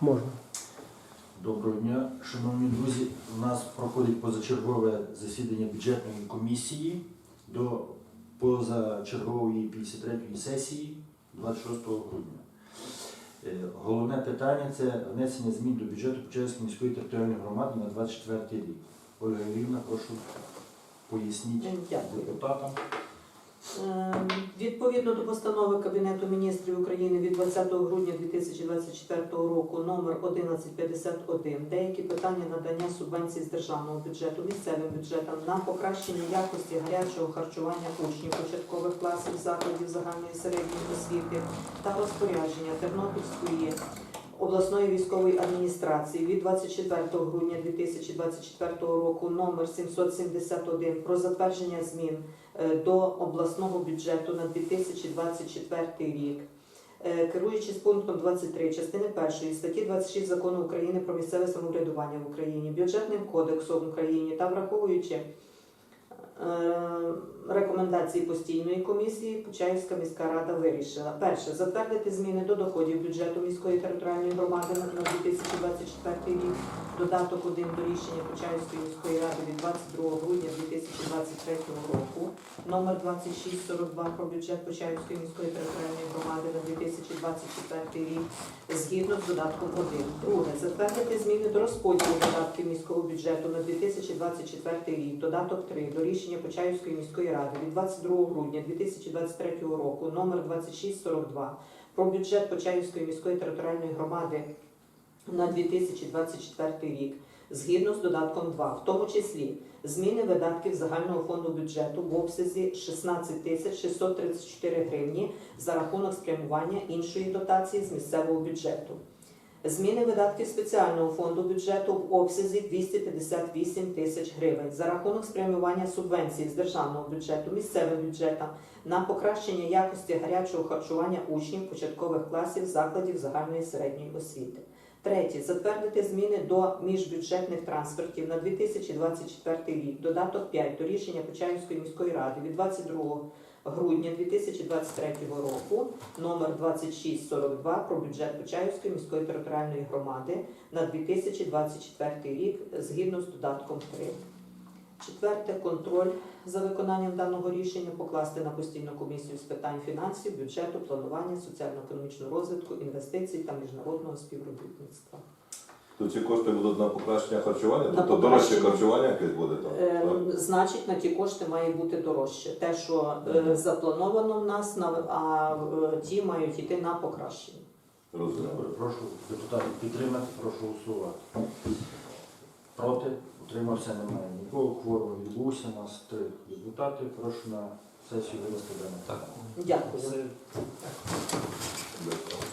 Можна. Доброго дня, шановні друзі. У нас проходить позачергове засідання бюджетної комісії до позачергової 53-ї сесії 26 грудня. Е, Головне питання це внесення змін до бюджету Почаївської міської територіальної громади на 24 рік. Ольга Юрівна, прошу поясніть Дякую. депутатам. Відповідно до постанови Кабінету міністрів України від 20 грудня 2024 року номер 1151 деякі питання надання субвенцій з державного бюджету місцевим бюджетам на покращення якості гарячого харчування учнів початкових класів закладів загальної середньої освіти та розпорядження Тернопільської обласної військової адміністрації від 24 грудня 2024 року номер 771 про затвердження змін е, до обласного бюджету на 2024 рік. Е, Керуючись пунктом 23 частини 1 статті 26 закону України про місцеве самоврядування в Україні, бюджетним кодексом України та враховуючи рекомендації постійної комісії, Почаївська міська рада вирішила перше затвердити зміни до доходів бюджету міської територіальної громади на 2024 рік. Додаток 1 до рішення Почаївської міської ради від 22 грудня 2023 року номер 2642 про бюджет Почаївської міської територіальної громади на 2024 рік згідно з додатком 1. Друге, затвердити зміни до розподілу додатків міського бюджету на 2024 рік. Додаток 3 до рішення Почаївської міської ради від 22 грудня 2023 року номер 2642 про бюджет Почаївської міської територіальної громади на 2024 рік згідно з додатком 2, в тому числі зміни видатків загального фонду бюджету в обсязі 16 тисяч 634 гривні за рахунок спрямування іншої дотації з місцевого бюджету. Зміни видатків спеціального фонду бюджету в обсязі 258 тисяч гривень за рахунок спрямування субвенції з державного бюджету місцевим бюджетам на покращення якості гарячого харчування учнів початкових класів закладів загальної середньої освіти. Третє. Затвердити зміни до міжбюджетних трансфертів на 2024 рік. Додаток 5 до рішення Почаївської міської ради від 22 грудня 2023 року номер 2642 про бюджет Почаївської міської територіальної громади на 2024 рік згідно з додатком 3. Четверте контроль за виконанням даного рішення покласти на постійну комісію з питань фінансів, бюджету, планування, соціально-економічного розвитку, інвестицій та міжнародного співробітництва. То ці кошти будуть на покращення харчування, На тобто дорожче харчування якесь буде там. Е, так? Значить, на ті кошти має бути дорожче. Те, що е, заплановано в нас, на а е, ті мають йти на покращення. Розумію. Прошу депутатів підтримати, прошу голосувати. Проти? Утримався немає. Нікого хворого відбувся. У нас три депутати. Прошу на сесію винести дане. Так. Дякую. Все. Дякую.